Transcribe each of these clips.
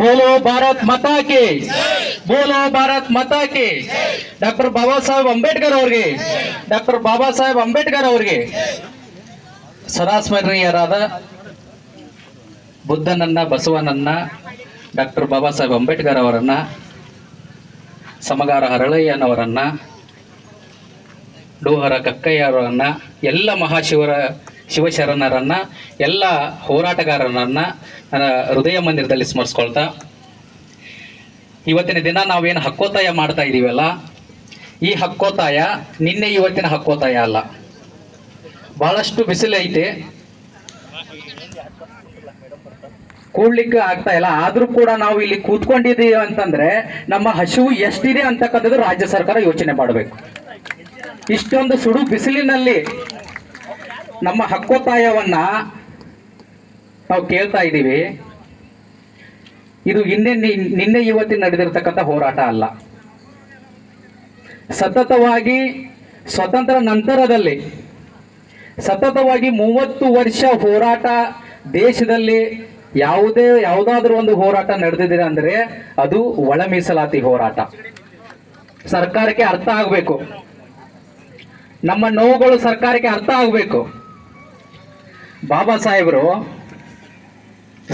ಬೋಲೋ ಭಾರತ್ ಮಾತಾ ಕಿ ಬೋಲೋ ಭಾರತ್ ಮಾತಾ ಕಿ ಡಾಕ್ಟರ್ ಬಾಬಾ ಸಾಹೇಬ್ ಅಂಬೇಡ್ಕರ್ ಅವ್ರಿಗೆ ಡಾಕ್ಟರ್ ಬಾಬಾ ಸಾಹೇಬ್ ಅಂಬೇಡ್ಕರ್ ಅವ್ರಿಗೆ ಸದಾಸ್ಮರಣೀಯರಾದ ಬುದ್ಧನನ್ನ, ಬಸವನನ್ನ, ಡಾಕ್ಟರ್ ಬಾಬಾ ಸಾಹೇಬ್ ಅಂಬೇಡ್ಕರ್ ಅವರನ್ನ, ಸಮಗಾರ ಹರಳಯ್ಯನವರನ್ನ, ಡೋಹರ ಕಕ್ಕಯ್ಯರನ್ನ ಎಲ್ಲ ಮಹಾಶಿವರ ಶಿವಶರಣರನ್ನ, ಎಲ್ಲ ಹೋರಾಟಗಾರರನ್ನ ಹೃದಯ ಮಂದಿರದಲ್ಲಿ ಸ್ಮರಿಸ್ಕೊಳ್ತಾ, ಇವತ್ತಿನ ದಿನ ನಾವೇನು ಹಕ್ಕೋತಾಯ ಮಾಡ್ತಾ ಇದ್ದೀವಲ್ಲ ಈ ಹಕ್ಕೋತಾಯ ನಿನ್ನೆ ಇವತ್ತಿನ ಹಕ್ಕೋತಾಯ ಅಲ್ಲ. ಬಹಳಷ್ಟು ಬಿಸಿಲೈತೆ ಕೂಡ್ಲಿಕ್ಕೆ ಆಗ್ತಾ ಇಲ್ಲ. ಆದ್ರೂ ಕೂಡ ನಾವು ಇಲ್ಲಿ ಕೂತ್ಕೊಂಡಿದ್ದೀವಿ ಅಂತಂದ್ರೆ ನಮ್ಮ ಹಸಿವು ಎಷ್ಟಿದೆ ಅಂತಕ್ಕಂಥದ್ದು ರಾಜ್ಯ ಸರ್ಕಾರ ಯೋಚನೆ ಮಾಡಬೇಕು. ಇಷ್ಟೊಂದು ಸುಡು ಬಿಸಿಲಿನಲ್ಲಿ ನಮ್ಮ ಹಕ್ಕೊತ್ತಾಯವನ್ನ ನಾವು ಕೇಳ್ತಾ ಇದ್ದೀವಿ. ಇದು ಹಿಂದೆ ನಿನ್ನೆ ಇವತ್ತಿನ ನಡೆದಿರ್ತಕ್ಕಂಥ ಹೋರಾಟ ಅಲ್ಲ. ಸತತವಾಗಿ ಸ್ವತಂತ್ರ ನಂತರದಲ್ಲಿ, ಸತತವಾಗಿ ಮೂವತ್ತು ವರ್ಷ ಹೋರಾಟ ದೇಶದಲ್ಲಿ ಯಾವುದೇ, ಯಾವುದಾದ್ರೂ ಒಂದು ಹೋರಾಟ ನಡೆದಿದೆ ಅಂದರೆ ಅದು ಒಳ ಮೀಸಲಾತಿ ಹೋರಾಟ. ಸರ್ಕಾರಕ್ಕೆ ಅರ್ಥ ಆಗಬೇಕು. ನಮ್ಮ ನೋವುಗಳು ಸರ್ಕಾರಕ್ಕೆ ಅರ್ಥ ಆಗಬೇಕು. ಬಾಬಾ ಸಾಹೇಬರು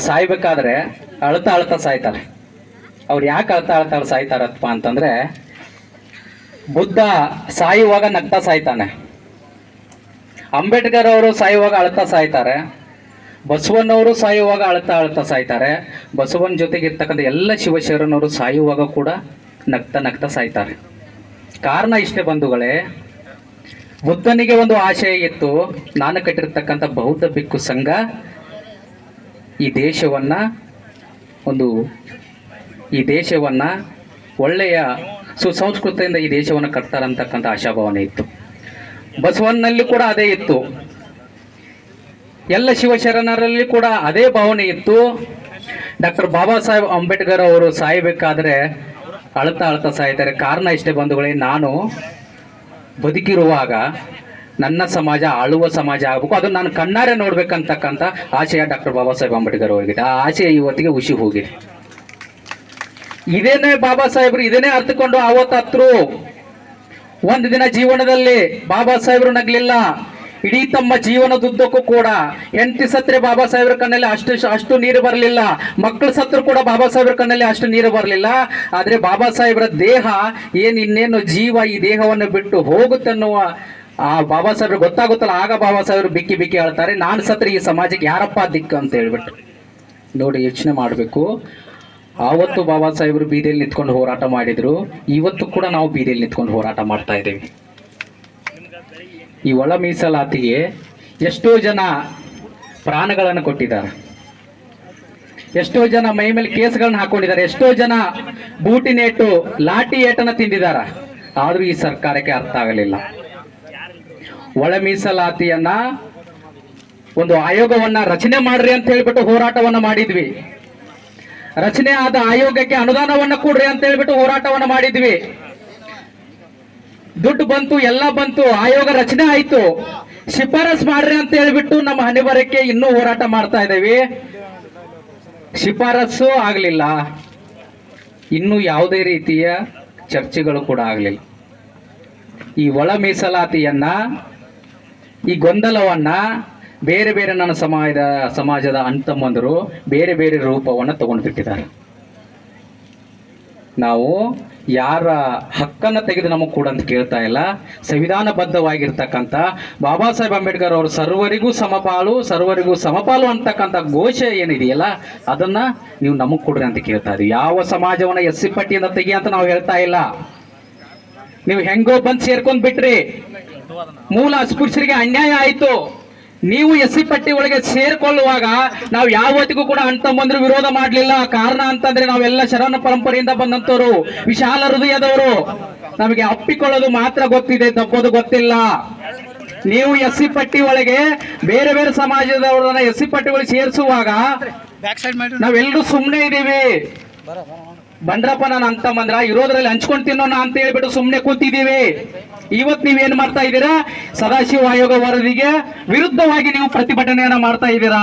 ಸಾಯ್ಬೇಕಾದ್ರೆ ಅಳ್ತಾ ಅಳ್ತಾ ಸಾಯ್ತಾರೆ. ಅವ್ರು ಯಾಕೆ ಅಳ್ತಾ ಅಳ್ತಾ ಸಾಯ್ತಾರಪ್ಪ ಅಂತಂದ್ರೆ ಬುದ್ಧ ಸಾಯುವಾಗ ನಗ್ತಾ ಸಾಯ್ತಾನೆ. ಅಂಬೇಡ್ಕರ್ ಅವರು ಸಾಯುವಾಗ ಅಳ್ತಾ ಸಾಯ್ತಾರೆ. ಬಸವನವರು ಸಾಯುವಾಗ ಅಳ್ತಾ ಅಳ್ತಾ ಸಾಯ್ತಾರೆ. ಬಸವನ ಜೊತೆಗಿರ್ತಕ್ಕಂಥ ಎಲ್ಲ ಶಿವಶರಣವರು ಸಾಯುವಾಗ ಕೂಡ ನಗ್ತಾ ನಗ್ತಾ ಸಾಯ್ತಾರೆ. ಕಾರಣ ಇಷ್ಟೇ ಬಂಧುಗಳೇ ಬುದ್ಧನಿಗೆ ಒಂದು ಆಶಯ ಇತ್ತು, ನಾನು ಕಟ್ಟಿರ್ತಕ್ಕಂಥ ಬೌದ್ಧ ಬಿಕ್ಕು ಸಂಘ ಈ ದೇಶವನ್ನ ಒಂದು ಈ ದೇಶವನ್ನ ಒಳ್ಳೆಯ ಸುಸಂಸ್ಕೃತಿಯಿಂದ ಈ ದೇಶವನ್ನು ಕಟ್ತಾರಂತಕ್ಕಂಥ ಆಶಾಭಾವನೆ ಇತ್ತು. ಬಸವನಲ್ಲಿ ಕೂಡ ಅದೇ ಇತ್ತು. ಎಲ್ಲ ಶಿವಶರಣರಲ್ಲಿ ಕೂಡ ಅದೇ ಭಾವನೆ ಇತ್ತು. ಡಾಕ್ಟರ್ ಬಾಬಾ ಸಾಹೇಬ್ ಅಂಬೇಡ್ಕರ್ ಅವರು ಸಾಯಬೇಕಾದ್ರೆ ಅಳ್ತಾ ಅಳ್ತಾ ಸಾಯ್ತಾರೆ. ಕಾರಣ ಇಷ್ಟೇ ಬಂಧುಗಳೇ, ನಾನು ಬದುಕಿರುವಾಗ ನನ್ನ ಸಮಾಜ ಆಳುವ ಸಮಾಜ ಆಗಬೇಕು. ಅದು ನಾನು ಕಣ್ಣಾರೆ ನೋಡ್ಬೇಕಂತಕ್ಕಂಥ ಆಶಯ ಡಾಕ್ಟರ್ ಬಾಬಾ ಸಾಹೇಬ್ ಅಂಬೇಡ್ಕರ್ ಹೋಗಿದೆ ಆ ಆಶಯ ಇವತ್ತಿಗೆ ಉಸಿ ಹೋಗಿದೆ. ಇದೇನೇ ಬಾಬಾ ಸಾಹೇಬ್ರು, ಇದನ್ನೇ ಅರ್ಥಕೊಂಡು ಅವತ್ತು ಹತ್ರು ಒಂದು ದಿನ ಜೀವನದಲ್ಲಿ ಬಾಬಾ ಸಾಹೇಬ್ರು ನಗ್ಲಿಲ್ಲ. ಇಡೀ ತಮ್ಮ ಜೀವನದುದ್ದಕ್ಕೂ ಕೂಡ ಹೆಂಡತಿ ಸತ್ರೆ ಬಾಬಾ ಸಾಹೇಬ್ರ ಕಣ್ಣಲ್ಲಿ ಅಷ್ಟು ಅಷ್ಟು ನೀರು ಬರಲಿಲ್ಲ. ಮಕ್ಕಳು ಸತ್ರು ಕೂಡ ಬಾಬಾ ಸಾಹೇಬ್ರ ಕಣ್ಣಲ್ಲಿ ಅಷ್ಟು ನೀರು ಬರಲಿಲ್ಲ. ಆದರೆ ಬಾಬಾ ಸಾಹೇಬ್ರ ದೇಹ ಏನು ಇನ್ನೇನು ಜೀವ ಈ ದೇಹವನ್ನು ಬಿಟ್ಟು ಹೋಗುತ್ತನ್ನುವ ಆ ಬಾಬಾ ಸಾಹೇಬ್ರು ಗೊತ್ತಾಗುತ್ತಲ್ಲ. ಆಗ ಬಾಬಾ ಸಾಹೇಬ್ರು ಬಿಕ್ಕಿ ಬಿಕ್ಕಿ ಹೇಳ್ತಾರೆ, ನಾನು ಸತ್ರೆ ಈ ಸಮಾಜಕ್ಕೆ ಯಾರಪ್ಪ ದಿಕ್ಕು? ಅಂತ ಹೇಳ್ಬಿಟ್ಟು. ನೋಡಿ, ಯೋಚನೆ ಮಾಡಬೇಕು. ಆವತ್ತು ಬಾಬಾ ಸಾಹೇಬರು ಬೀದಿಯಲ್ಲಿ ನಿಂತ್ಕೊಂಡು ಹೋರಾಟ ಮಾಡಿದ್ರು. ಇವತ್ತು ಕೂಡ ನಾವು ಬೀದಿಯಲ್ಲಿ ನಿಂತ್ಕೊಂಡು ಹೋರಾಟ ಮಾಡ್ತಾ ಇದ್ದೀವಿ. ಈ ಒಳ ಮೀಸಲಾತಿಗೆ ಎಷ್ಟೋ ಜನ ಪ್ರಾಣಗಳನ್ನು ಕೊಟ್ಟಿದ್ದಾರೆ. ಎಷ್ಟೋ ಜನ ಮೈ ಮೇಲೆ ಕೇಸ್ಗಳನ್ನ ಹಾಕೊಂಡಿದ್ದಾರೆ. ಎಷ್ಟೋ ಜನ ಬೂಟಿನೇಟು ಲಾಠಿ ಏಟನ್ನು ತಿಂದಿದ್ದಾರೆ. ಆದರೂ ಈ ಸರ್ಕಾರಕ್ಕೆ ಅರ್ಥ ಆಗಲಿಲ್ಲ. ಒಳ ಮೀಸಲಾತಿಯನ್ನ ಒಂದು ಆಯೋಗವನ್ನ ರಚನೆ ಮಾಡ್ರಿ ಅಂತ ಹೇಳ್ಬಿಟ್ಟು ಹೋರಾಟವನ್ನ ಮಾಡಿದ್ವಿ. ರಚನೆ ಆದ ಆಯೋಗಕ್ಕೆ ಅನುದಾನವನ್ನ ಕೊಡ್ರಿ ಅಂತ ಹೇಳ್ಬಿಟ್ಟು ಹೋರಾಟವನ್ನ ಮಾಡಿದ್ವಿ. ದುಡ್ಡು ಬಂತು, ಎಲ್ಲ ಬಂತು, ಆಯೋಗ ರಚನೆ ಆಯ್ತು. ಶಿಫಾರಸ್ ಮಾಡ್ರಿ ಅಂತ ಹೇಳ್ಬಿಟ್ಟು ನಮ್ಮ ಹನಿವರಕ್ಕೆ ಇನ್ನೂ ಹೋರಾಟ ಮಾಡ್ತಾ ಇದ್ದೇವೆ. ಶಿಫಾರಸ್ಸು ಆಗಲಿಲ್ಲ. ಇನ್ನು ಯಾವುದೇ ರೀತಿಯ ಚರ್ಚೆಗಳು ಕೂಡ ಆಗಲಿಲ್ಲ. ಈ ಒಳ ಮೀಸಲಾತಿಯನ್ನ, ಈ ಗೊಂದಲವನ್ನ ಬೇರೆ ಬೇರೆ ನನ್ನ ಸಮಾಜದ ಸಮಾಜದ ಅಂತಮ್ಮಂದರು ಬೇರೆ ಬೇರೆ ರೂಪವನ್ನು ತಗೊಂಡು ಬಿಟ್ಟಿದ್ದಾರೆ ನಾವು ಯಾರ ಹಕ್ಕನ್ನು ತೆಗೆದು ನಮಗೆ ಕೂಡ ಅಂತ ಕೇಳ್ತಾ ಇಲ್ಲ. ಸಂವಿಧಾನಬದ್ಧವಾಗಿರ್ತಕ್ಕಂಥ ಬಾಬಾ ಸಾಹೇಬ್ ಅಂಬೇಡ್ಕರ್ ಅವರು ಸರ್ವರಿಗೂ ಸಮಪಾಲು ಸರ್ವರಿಗೂ ಸಮಪಾಲು ಅಂತಕ್ಕಂಥ ಘೋಷ ಏನಿದೆಯಲ್ಲ, ಅದನ್ನು ನೀವು ನಮಗೆ ಕೊಡ್ರಿ ಅಂತ ಕೇಳ್ತಾ ಇದೀವಿ ಯಾವ ಸಮಾಜವನ್ನು ಎಸ್ ಸಿ ಪಟ್ಟಿಯಿಂದ ತೆಗಿ ಅಂತ ನಾವು ಹೇಳ್ತಾ ಇಲ್ಲ. ನೀವು ಹೆಂಗೋ ಬಂದು ಸೇರ್ಕೊಂಡ್ ಬಿಟ್ರಿ. ಮೂಲ ಅಸ್ಪೃಶ್ಯರಿಗೆ ಅನ್ಯಾಯ ಆಯ್ತು. ನೀವು ಎಸ್ ಸಿ ಪಟ್ಟಿ ಒಳಗೆ ಸೇರ್ಕೊಳ್ಳುವಾಗ ನಾವು ಯಾವತ್ತಿಗೂ ಕೂಡ ಅಣ್ತಮ್ಮಂದ್ರು ವಿರೋಧ ಮಾಡಲಿಲ್ಲ. ಕಾರಣ ಅಂತಂದ್ರೆ ನಾವೆಲ್ಲ ಶರಣ ಪರಂಪರೆಯಿಂದ ಬಂದಂತವ್ರು ವಿಶಾಲ ಹೃದಯದವರು. ನಮಗೆ ಅಪ್ಪಿಕೊಳ್ಳೋದು ಮಾತ್ರ ಗೊತ್ತಿದೆ ತಪ್ಪೋದು ಗೊತ್ತಿಲ್ಲ. ನೀವು ಎಸ್ ಸಿ ಪಟ್ಟಿ ಒಳಗೆ ಬೇರೆ ಬೇರೆ ಸಮಾಜದವರನ್ನ ಎಸ್ ಸಿ ಪಟ್ಟಿ ಒಳಗೆ ಸೇರಿಸುವಾಗ ನಾವೆಲ್ಲರೂ ಸುಮ್ಮನೆ ಇದ್ದೀವಿ. ಬಂದ್ರಪ್ಪ ನಾನು ಅಂತ ಬಂದ್ರ ಇರೋದ್ರಲ್ಲಿ ಹಂಚ್ಕೊಂಡ್ ತಿನ್ನೋಣ ಅಂತ ಹೇಳ್ಬಿಟ್ಟು ಸುಮ್ಮನೆ ಕೂತಿದ್ದೀವಿ. ಇವತ್ ನೀವೇನ್ ಮಾಡ್ತಾ ಇದ್ದೀರಾ? ಸದಾಶಿವ ಆಯೋಗ ವರದಿಗೆ ವಿರುದ್ಧವಾಗಿ ನೀವು ಪ್ರತಿಭಟನೆಯನ್ನ ಮಾಡ್ತಾ ಇದ್ದೀರಾ?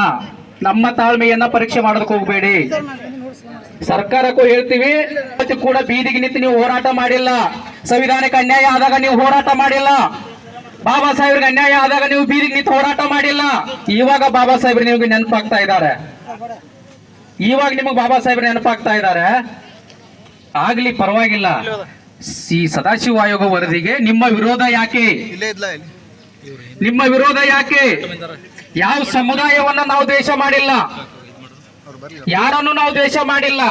ನಮ್ಮ ತಾಳ್ಮೆಯನ್ನ ಪರೀಕ್ಷೆ ಮಾಡೋದಕ್ಕೆ ಹೋಗಬೇಡಿ. ಸರ್ಕಾರಕ್ಕೂ ಹೇಳ್ತೀವಿ, ಇವತ್ತು ಕೂಡ ಬೀದಿಗೆ ನಿಂತು ನೀವು ಹೋರಾಟ ಮಾಡಿಲ್ಲ. ಸಂವಿಧಾನಕ್ಕೆ ಅನ್ಯಾಯ ಆದಾಗ ನೀವು ಹೋರಾಟ ಮಾಡಿಲ್ಲ. ಬಾಬಾ ಸಾಹೇಬ್ರಿಗೆ ಅನ್ಯಾಯ ಆದಾಗ ನೀವು ಬೀದಿಗೆ ನಿಂತು ಹೋರಾಟ ಮಾಡಿಲ್ಲ. ಇವಾಗ ಬಾಬಾ ಸಾಹೇಬ್ರು ನಿಮಗೆ ನೆನಪಾಗ್ತಾ ಇದ್ದಾರೆ. ಇವಾಗ ನಿಮಗೆ ಬಾಬಾ ಸಾಹೇಬ್ರು ನೆನಪಾಗ್ತಾ ಇದ್ದಾರೆ. ಆಗ್ಲಿ ಪರವಾಗಿಲ್ಲ. ಈ ಸದಾಶಿವ ಆಯೋಗ ವರದಿಗೆ ನಿಮ್ಮ ವಿರೋಧ ಯಾಕೆ? ನಿಮ್ಮ ವಿರೋಧ ಯಾಕೆ? ಯಾವ ಸಮುದಾಯವನ್ನ ನಾವು ದೇಶ ಮಾಡಿಲ್ಲ? ಯಾರನ್ನು ನಾವು ದೇಶ ಮಾಡಿಲ್ಲ?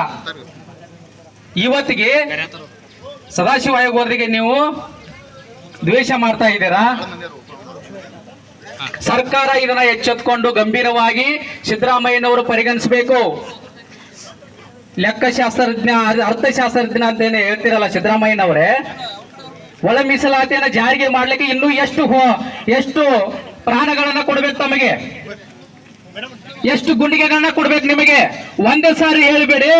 ಇವತ್ತಿಗೆ ಸದಾಶಿವ ಆಯೋಗ ವರದಿಗೆ ನೀವು ದ್ವೇಷ ಮಾಡ್ತಾ ಇದ್ದೀರಾ? ಸರ್ಕಾರ ಇದನ್ನ ಎಚ್ಚೆತ್ಕೊಂಡು ಗಂಭೀರವಾಗಿ ಸಿದ್ದರಾಮಯ್ಯನವರು ಪರಿಗಣಿಸಬೇಕು. ಲೆಕ್ಕಶಾಸ್ತ್ರಜ್ಞ ಅರ್ಥಶಾಸ್ತ್ರಜ್ಞ ಅಂತೇನೆ ಹೇಳ್ತಿರಲ್ಲ ಸಿದ್ದರಾಮಯ್ಯನವರೇ. ಒಳ ಮೀಸಲಾತಿಯನ್ನ ಜಾರಿಗೆ ಮಾಡ್ಲಿಕ್ಕೆ ಇನ್ನೂ ಎಷ್ಟು ಎಷ್ಟು ಪ್ರಾಣಗಳನ್ನ ಕೊಡ್ಬೇಕು ತಮಗೆ? ಎಷ್ಟು ಗುಂಡಿಗೆಗಳನ್ನ ಕೊಡ್ಬೇಕು ನಿಮಗೆ? ಒಂದೇ ಸಾರಿ ಹೇಳಿಬಿಡಿ.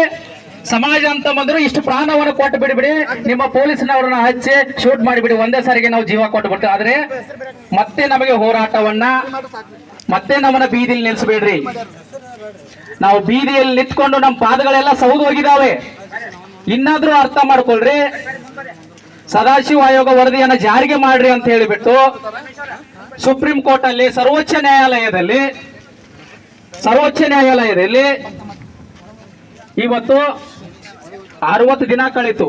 ಸಮಾಜ ಅಂತ ಬಂದ್ರು ಇಷ್ಟು ಪ್ರಾಣವನ್ನು ಕೊಟ್ಟು ಬಿಡಿಬಿಡಿ. ನಿಮ್ಮ ಪೊಲೀಸ್ನವ್ರನ್ನ ಹಚ್ಚಿ ಶೂಟ್ ಮಾಡಿಬಿಡಿ. ಒಂದೇ ಸಾರಿಗೆ ನಾವು ಜೀವ ಕೊಟ್ಟು ಆದ್ರೆ ಮತ್ತೆ ನಮಗೆ ಹೋರಾಟವನ್ನ, ಮತ್ತೆ ನಮ್ಮನ್ನ ಬೀದಿಲಿ ನಿಲ್ಸಬೇಡ್ರಿ. ನಾವು ಬೀದಿಯಲ್ಲಿ ನಿಂತ್ಕೊಂಡು ನಮ್ಮ ಪಾದಗಳೆಲ್ಲ ಸೌದು ಹೋಗಿದಾವೆ ಇನ್ನಾದ್ರೂ ಅರ್ಥ ಮಾಡ್ಕೊಳ್ರಿ. ಸದಾಶಿವ ಆಯೋಗ ವರದಿಯನ್ನ ಜಾರಿಗೆ ಮಾಡ್ರಿ ಅಂತ ಹೇಳಿಬಿಟ್ಟು ಸುಪ್ರೀಂ ಕೋರ್ಟ್ ಅಲ್ಲಿ ಸರ್ವೋಚ್ಚ ನ್ಯಾಯಾಲಯದಲ್ಲಿ ಸರ್ವೋಚ್ಚ ನ್ಯಾಯಾಲಯದಲ್ಲಿ ಇವತ್ತು ಅರವತ್ತು ದಿನ ಕಳೀತು.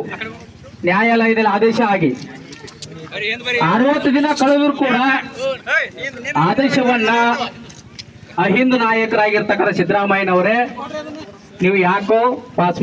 ನ್ಯಾಯಾಲಯದಲ್ಲಿ ಆದೇಶ ಆಗಿ. ಅರವತ್ತು ದಿನ ಕಳೆದ್ರು ಕೂಡ ಆದೇಶವನ್ನ ಅಹಿಂದ ನಾಯಕರಾಗಿರ್ತಕ್ಕಂಥ ಸಿದ್ದರಾಮಯ್ಯನವರೇ ನೀವು ಯಾಕೋ ಪಾಸ್